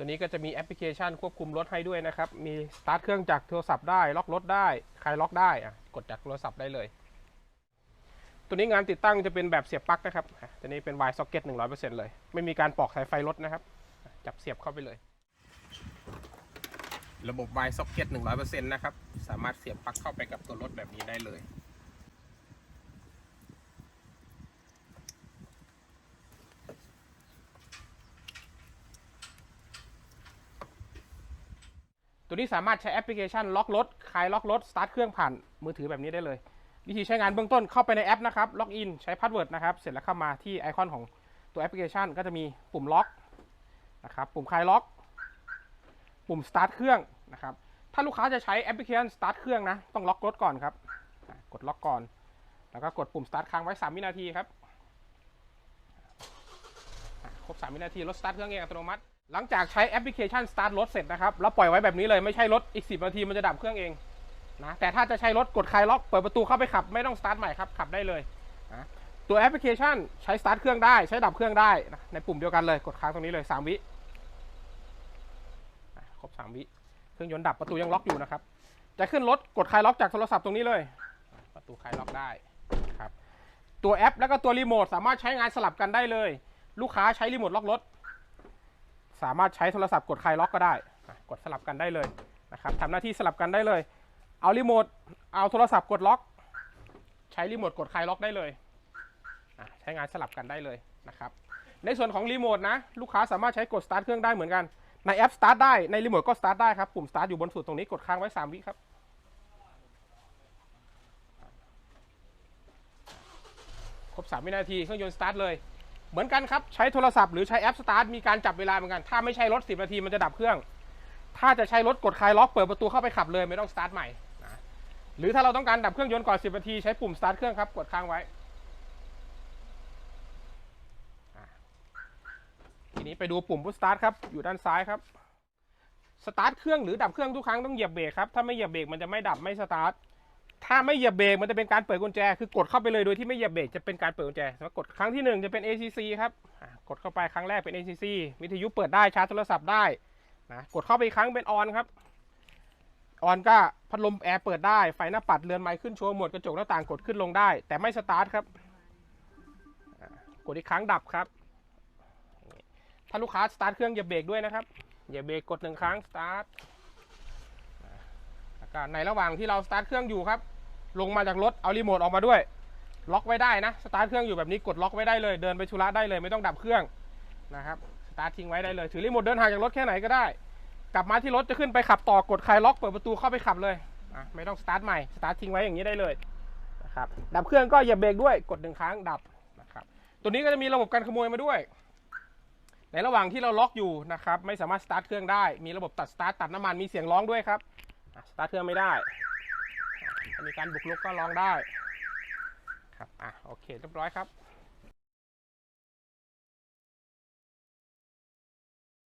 ตัวนี้ก็จะมีแอปพลิเคชันควบคุมรถให้ด้วยนะครับ มีสตาร์ทเครื่องจากโทรศัพท์ได้ ล็อกรถได้ ใครล็อกได้อะกดจากโทรศัพท์ได้เลย ตัวนี้งานติดตั้งจะเป็นแบบเสียบปลั๊กนะครับ ตัวนี้เป็น Y socket 100%เลย ไม่มีการปอกสายไฟรถนะครับ จับเสียบเข้าไปเลย ระบบ Y socket 100%นะครับ สามารถเสียบปลั๊กเข้าไปกับตัวรถแบบนี้ได้เลย ตัวนี้สามารถใช้แอปพลิเคชันล็อกรถคลายล็อกรถสตาร์ทเครื่องผ่านมือถือแบบนี้ได้เลย วิธีใช้งานเบื้องต้นเข้าไปในแอปนะครับล็อกอินใช้พาสเวิร์ดนะครับ เสร็จแล้วเข้ามาที่ไอคอนของตัวแอปพลิเคชัน ก็จะมีปุ่มล็อกนะครับ ปุ่มคลายล็อก ปุ่มสตาร์ทเครื่องนะครับ ถ้าลูกค้าจะใช้แอปพลิเคชันสตาร์ทเครื่องนะ ต้องล็อกรถก่อนครับ กดล็อกก่อน แล้วก็กดปุ่มสตาร์ทค้างไว้ 3 วินาทีครับ ครบ 3 วินาทีรถสตาร์ทเครื่องเองอัตโนมัติ หลังจากใช้แอปพลิเคชันสตาร์ทรถเสร็จนะครับ แล้วปล่อยไว้แบบนี้เลยไม่ใช่รถอีก 10 นาทีมันจะดับเครื่องเองนะแต่ถ้าจะใช้รถกดคลายล็อกเปิดประตูเข้าไปขับไม่ต้องสตาร์ทใหม่ครับขับได้เลยนะตัวแอปพลิเคชันใช้สตาร์ทเครื่องได้ใช้ดับเครื่องได้นะในปุ่มเดียวกันเลยกดค้างตรงนี้เลย 3 วิครบ 3 วิ เครื่องยนต์ดับประตูยังล็อกอยู่นะครับ จะขึ้นรถกดคลายล็อกจากโทรศัพท์ตรงนี้เลย ประตูคลายล็อกได้ครับตัวแอป แล้วก็ตัวรีโมทสามารถใช้งานสลับกันได้เลย ลูกค้าใช้รีโมทล็อกรถ สามารถใช้โทรศัพท์กดคลายล็อกก็ได้กดสลับกันได้เลยนะครับทำหน้าที่สลับกันได้เลย เอารีโมทเอาโทรศัพท์กดล็อก ใช้รีโมทกดคลายล็อกได้เลยใช้งานสลับกันได้เลยนะครับในส่วนของรีโมทนะลูกค้าสามารถใช้กดสตาร์ทเครื่องได้เหมือนกันในแอปสตาร์ทได้ในรีโมทก็สตาร์ทได้ครับปุ่มสตาร์ทอยู่บนสุดตรงนี้กดค้างไว้ 3 วิครับครบ 3 วินาทีเครื่องยนต์สตาร์ทเลย เหมือนกันครับใช้โทรศัพท์หรือใช้แอปสตาร์ทมีการจับเวลาเหมือนกันถ้าไม่ใช่รถ 10 นาทีมันจะดับเครื่อง ถ้าจะใช้รถกดคลายล็อกเปิดประตูเข้าไปขับเลยไม่ต้องสตาร์ทใหม่นะหรือถ้าเราต้องการดับเครื่องยนต์ก่อน 10 นาทีใช้ปุ่มสตาร์ทเครื่องครับกดค้างไว้ทีนี้ไปดูปุ่มพุชสตาร์ทครับอยู่ด้านซ้ายครับสตาร์ทเครื่องหรือดับเครื่องทุกครั้งต้องเหยียบเบรกครับถ้าไม่เหยียบเบรกมันจะไม่ดับไม่สตาร์ท ถ้าไม่เหยียบเบรกมันจะเป็นการเปิดกุญแจ คือกดเข้าไปเลยโดยที่ไม่เหยียบเบรกจะเป็นการเปิดกุญแจแล้วกดครั้งที่หนึ่งจะเป็น ACC ครับกดเข้าไปครั้งแรกเป็น ACC วิทยุเปิดได้ชาร์จโทรศัพท์ได้นะกดเข้าไปอีกครั้งเป็นออนครับออนก็พัดลมแอร์เปิดได้ไฟหน้าปัดเรือนไม้ขึ้นโชว์หมดกระจกหน้าต่างกดขึ้นลงได้ แต่ไม่สตาร์ทครับกดอีกครั้งดับครับ ถ้าลูกค้าสตาร์ทเครื่องเหยียบเบรกด้วยนะครับเหยียบเบรกกดหนึ่งครั้งสตาร์ท ก็ในระหว่างที่เราสตาร์ทเครื่องอยู่ครับ ลงมาจากรถเอารีโมทออกมาด้วย ล็อกไว้ได้นะสตาร์ทเครื่องอยู่แบบนี้กดล็อกไว้ได้เลยเดินไปธุระได้เลยไม่ต้องดับเครื่องนะครับสตาร์ททิ้งไว้ได้เลยถือรีโมทเดินห่างจากรถแค่ไหนก็ได้ กลับมาที่รถจะขึ้นไปขับต่อกดคลายล็อกเปิดประตูเข้าไปขับเลยอะไม่ต้องสตาร์ทใหม่สตาร์ททิ้งไว้อย่างนี้ได้เลยนะครับดับเครื่องก็อย่าเบรกด้วยกดหนึ่งครั้งดับนะครับตัวนี้ก็จะมีระบบการขโมยมาด้วย ในระหว่างที่เราล็อกอยู่นะครับไม่สามารถสตาร์ทเครื่องได้ มีระบบตัดสตาร์ทตัดน้ำมันมีเสียงร้องด้วยครับ สตาร์ทเครื่องไม่ได้มีการบุกลุกก็ลองได้ครับอะโอเคเรียบร้อยครับ